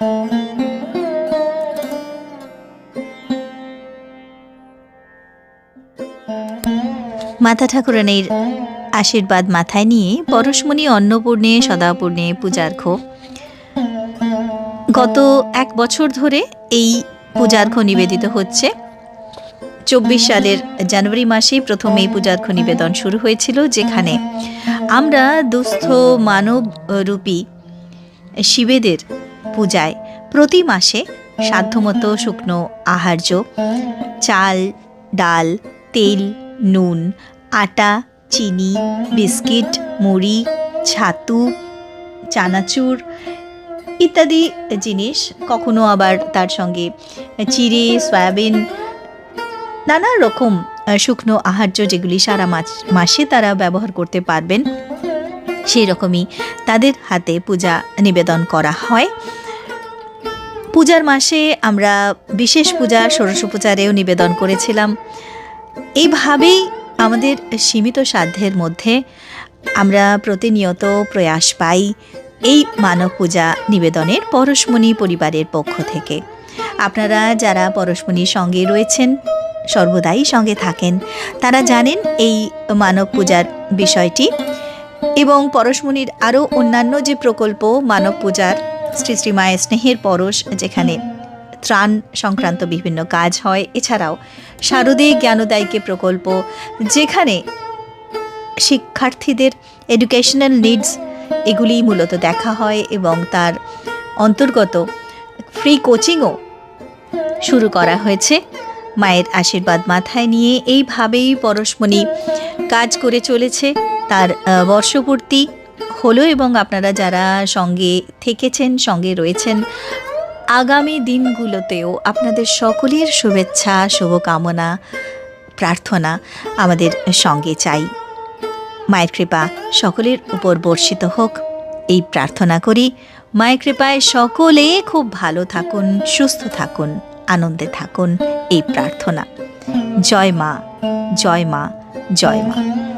মাতা ঠাকুরানের আশীর্বাদ মাথায় নিয়ে পরশমণি অন্নপূর্ণে, সদাপূর্ণে পূজার্ঘ। গত এক বছর ধরে এই পূজার্ঘ নিবেদিত হচ্ছে। চব্বিশ সালের জানুয়ারি মাসেই প্রথম এই পূজার্ঘ নিবেদন শুরু হয়েছিল, যেখানে আমরা দুস্থ মানবরূপী শিবেদের পূজায় প্রতি মাসে সাধ্যমতো শুকনো আহার্য চাল, ডাল, তেল, নুন, আটা, চিনি, বিস্কিট, মুড়ি, ছাতু, চানাচুর ইত্যাদি জিনিস কখনো আবার তার সঙ্গে চিড়ে, সয়াবিন, নানা রকম শুকনো আহার্য যেগুলি সারা মাস মাসে তারা ব্যবহার করতে পারবেন, সেই রকমই তাদের হাতে পূজা নিবেদন করা হয়। পূজার মাসে আমরা বিশেষ পূজা ষোড়শ পূজারেও নিবেদন করেছিলাম। এইভাবেই আমাদের সীমিত সাধ্যের মধ্যে আমরা প্রতিনিয়ত প্রয়াস পাই এই মানব পূজা নিবেদনের পরশমণি পরিবারের পক্ষ থেকে। আপনারা যারা পরশমণির সঙ্গে রয়েছেন, সর্বদাই সঙ্গে থাকেন, তারা জানেন এই মানব পূজার বিষয়টি এবং পরশমণির আরও অন্যান্য যে প্রকল্প মানব পূজার শ্রী শ্রী মায়ের স্নেহের পরশ, যেখানে ত্রাণ সংক্রান্ত বিভিন্ন কাজ হয়। এছাড়াও শারদীয় জ্ঞানোদায়িকে প্রকল্প, যেখানে শিক্ষার্থীদের এডুকেশনাল নিডস এগুলি মূলত দেখা হয় এবং তার অন্তর্গত ফ্রি কোচিংও শুরু করা হয়েছে। মায়ের আশীর্বাদ মাথায় নিয়ে এইভাবেই পরশমণি কাজ করে চলেছে। তার বর্ষপূর্তি হলো এবং আপনারা যারা সঙ্গে থেকেছেন, সঙ্গে রয়েছেন, আগামী দিনগুলোতেও আপনাদের সকলের শুভেচ্ছা, শুভকামনা, প্রার্থনা আমাদের সঙ্গে চাই। মায়ের কৃপা সকলের উপর বর্ষিত হোক। এই প্রার্থনা করি, মায়ের কৃপায় সকলে খুব ভালো থাকুন, সুস্থ থাকুন, আনন্দে থাকুন, এই প্রার্থনা। জয় মা জয় মা জয় মা।